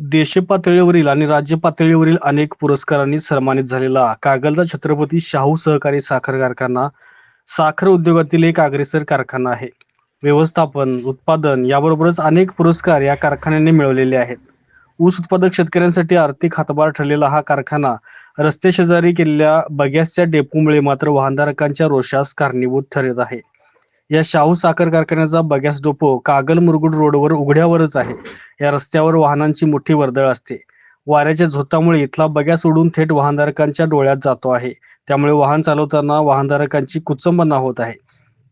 देश पातळीवरील आणि राज्य पातळीवरील अनेक पुरस्कारांनी सन्मानित झालेला कागलचा छत्रपती शाहू सहकारी साखर कारखाना साखर उद्योगातील एक अग्रेसर कारखाना आहे. व्यवस्थापन उत्पादन याबरोबरच अनेक पुरस्कार या कारखान्याने मिळवलेले आहेत. ऊस उत्पादक शेतकऱ्यांसाठी आर्थिक हातभार ठरलेला हा कारखाना रस्ते शेजारी केलेल्या बगॅसच्या डेपोमुळे मात्र वाहनधारकांच्या रोषास कारणीभूत ठरत आहे. या शाहू साखर कारखान्याचा बगॅस डोपो कागल मुरगुड रोडवर उघड्यावरच आहे. या रस्त्यावर वाहनांची मोठी वर्दळ असते. वाऱ्याच्या झोतामुळे इथला बगॅस उडून थेट वाहनधारकांच्या डोळ्यात जातो आहे. त्यामुळे वाहन चालवताना वाहनधारकांची कुचंबना होत आहे.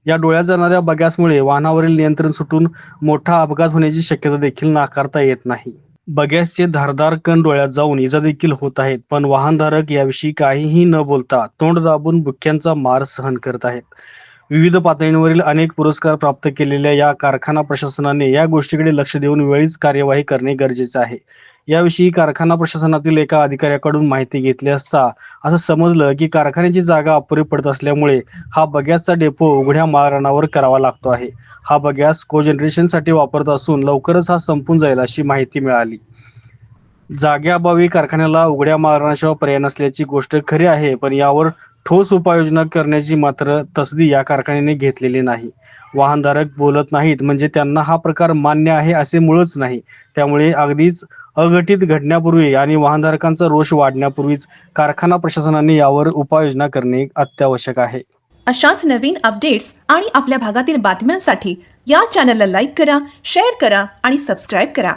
या डोळ्यात जाणाऱ्या बगॅसमुळे वाहनावरील नियंत्रण सुटून मोठा अपघात होण्याची शक्यता देखील नाकारता येत नाही. बगॅसचे धारदार कण डोळ्यात जाऊन इजा देखील होत आहेत पण वाहनधारक याविषयी काहीही न बोलता तोंड दाबून बुक्क्यांचा मार सहन करत आहेत. विविध पातळींवरील अनेक पुरस्कार प्राप्त केलेल्या या कारखाना प्रशासनाने या गोष्टीकडे लक्ष देऊन वेळीच कार्यवाही करणे गरजेचे आहे. याविषयी कारखाना प्रशासनातील एका अधिकाऱ्याकडून माहिती घेतली असता असं समजलं की कारखान्याची जागा अपुरी पडत असल्यामुळे हा बगॅसचा डेपो उघड्या माळरानावर करावा लागतो आहे. हा बगॅस कोजनरेशनसाठी वापरत असून लवकरच हा संपून जाईल अशी माहिती मिळाली. जागेअभावी कारखान्याला उघड्या मारण्याशिवाय पर्याय नसल्याची गोष्ट खरी आहे पण यावर ठोस उपाययोजना करण्याची मात्र तसदी या कारखान्याने घेतलेली नाही. वाहनधारक बोलत नाहीत म्हणजे त्यांना हा प्रकार मान्य आहे असे मुळच नाही. त्यामुळे अगदीच अघटित घडण्यापूर्वी आणि वाहनधारकांचा रोष वाढण्यापूर्वीच कारखाना प्रशासनाने यावर उपाययोजना करणे अत्यावश्यक आहे. अशाच नवीन अपडेट्स आणि आपल्या भागातील बातम्यांसाठी या चॅनलला लाईक करा शेअर करा आणि सबस्क्राईब करा.